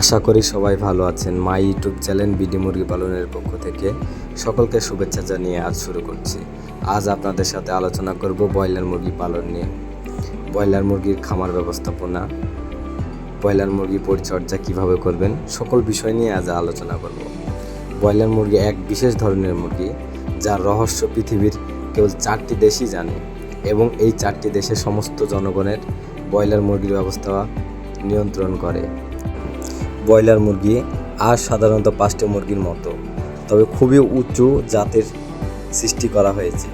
আশা করি সবাই ভালো আছেন। মাই ইউটিউব চ্যানেল বিডি মুরগি পালনের পক্ষ থেকে সকলকে শুভেচ্ছা জানিয়ে আজ শুরু করছি। আজ আপনাদের সাথে আলোচনা করব ব্রয়লার মুরগি পালন নিয়ে। ব্রয়লার মুরগির খামার ব্যবস্থাপনা, ব্রয়লার মুরগি পরিচর্যা কীভাবে করবেন, সকল বিষয় নিয়ে আজ আলোচনা করব। ব্রয়লার মুরগি এক বিশেষ ধরনের মুরগি, যার রহস্য পৃথিবীর কেবল চারটি দেশই জানে এবং এই চারটি দেশে সমস্ত জনগণের ব্রয়লার মুরগির ব্যবস্থা নিয়ন্ত্রণ করে। ব্রয়লার মুরগি আর সাধারণত পাঁচটি মুরগির মতো। তবে খুবই উঁচু জাতের সৃষ্টি করা হয়েছে।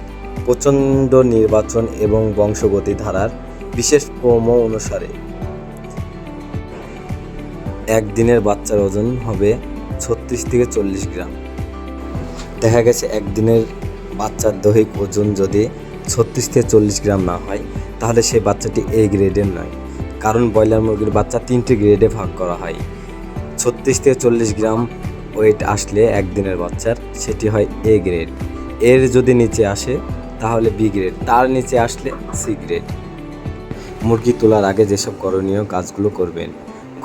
প্রচণ্ড নির্বাচন এবং বংশগতি ধারার বিশেষ ক্রম অনুসারে। একদিনের বাচ্চার ওজন হবে ছত্রিশ থেকে চল্লিশ গ্রাম। দেখা গেছে একদিনের বাচ্চার দৈহিক ওজন যদি ছত্রিশ থেকে চল্লিশ গ্রাম না হয়, তাহলে সেই বাচ্চাটি এ গ্রেডের নয়। কারণ ব্রয়লার মুরগির বাচ্চা তিনটি গ্রেডে ভাগ করা হয়। ছত্রিশ থেকে চল্লিশ গ্রাম ওয়েট আসলে একদিনের বাচ্চার, সেটি হয় এ গ্রেড এর যদি নিচে আসে, তাহলে বি গ্রেড তার নিচে আসলে সি গ্রেড মুরগি তোলার আগে যেসব করণীয় কাজগুলো করবেন,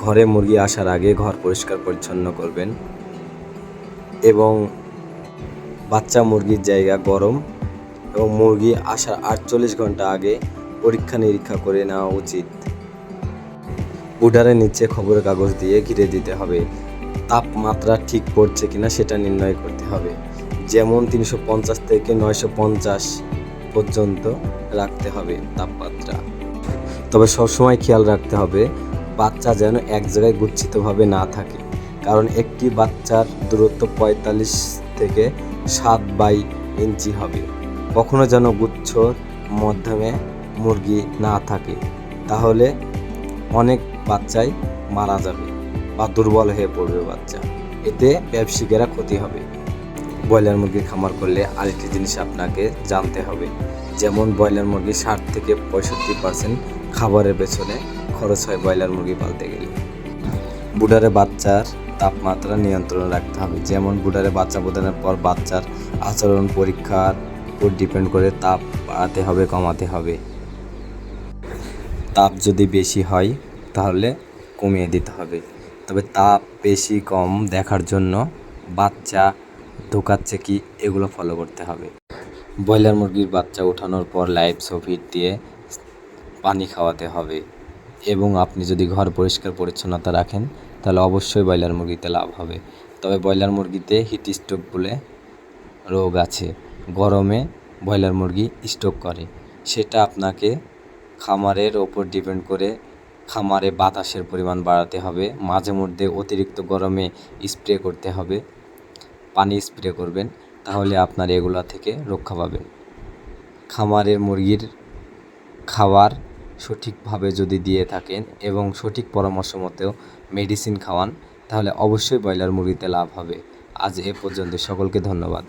ঘরে মুরগি আসার আগে ঘর পরিষ্কার পরিচ্ছন্ন করবেন এবং বাচ্চা মুরগির জায়গা গরম এবং মুরগি আসার আটচল্লিশ ঘণ্টা আগে পরীক্ষা নিরীক্ষা করে নেওয়া উচিত। উডারের নিচে খবরের কাগজ দিয়ে ঘিরে দিতে হবে। তাপমাত্রা ঠিক পড়ছে কিনা সেটা নির্ণয় করতে হবে। যেমন তিনশো পঞ্চাশ থেকে নয়শো পঞ্চাশ পর্যন্ত রাখতে হবে তাপমাত্রা। তবে সবসময় খেয়াল রাখতে হবে, বাচ্চা যেন এক জায়গায় গুচ্ছিতভাবে না থাকে। কারণ একটি বাচ্চার দূরত্ব পঁয়তাল্লিশ থেকে সাত বাই ইঞ্চি হবে। কখনো যেন গুচ্ছর মাধ্যমে মুরগি না থাকে। তাহলে অনেক বাচ্চাই মারা যাবে বা দুর্বল হয়ে পড়বে বাচ্চা। এতে ব্যবসায়িকেরা ক্ষতি হবে। ব্রয়লার মুরগির খামার করলে আরেকটি জিনিস আপনাকে জানতে হবে, যেমন ব্রয়লার মুরগি ষাট থেকে পঁয়ষট্টি পার্সেন্ট খাবারের পেছনে খরচ হয় ব্রয়লার মুরগি পালতে গেলে। বুডারে বাচ্চার তাপমাত্রা নিয়ন্ত্রণ রাখতে হবে, যেমন বুডারে বাচ্চা প্রদানের পর বাচ্চার আচরণ, পরীক্ষার উপর ডিপেন্ড করে তাপ বাড়াতে হবে, কমাতে হবে। তাপ যদি বেশি হয় তাহলে কমিয়ে দিতে হবে। তবে তাপ বেশি কম দেখার জন্য বাচ্চা ঢোকাচ্ছে কি এগুলো ফলো করতে হবে। ব্রয়লার মুরগির বাচ্চা ওঠানোর পর লাইভ সোফিট দিয়ে পানি খাওয়াতে হবে এবং আপনি যদি ঘর পরিষ্কার পরিচ্ছন্নতা রাখেন, তাহলে অবশ্যই ব্রয়লার মুরগিতে লাভ হবে। তবে ব্রয়লার মুরগিতে হিট স্ট্রোক বলে রোগ আছে। গরমে ব্রয়লার মুরগি স্ট্রোক করে। সেটা আপনাকে খামারের ওপর ডিপেন্ড করে খামারে বাতাসের পরিমাণ বাড়াতে হবে। মাঝে মধ্যে অতিরিক্ত গরমে স্প্রে করতে হবে। পানি স্প্রে করবেন, তাহলে আপনার এগুলা থেকে রক্ষা পাবেন। খামারের মুরগির খাবার সঠিকভাবে যদি দিয়ে থাকেন এবং সঠিক পরামর্শ মতেও মেডিসিন খাওয়ান, তাহলে অবশ্যই ব্রয়লার মুরগিতে লাভ হবে। আজ এ পর্যন্ত সকলকে ধন্যবাদ।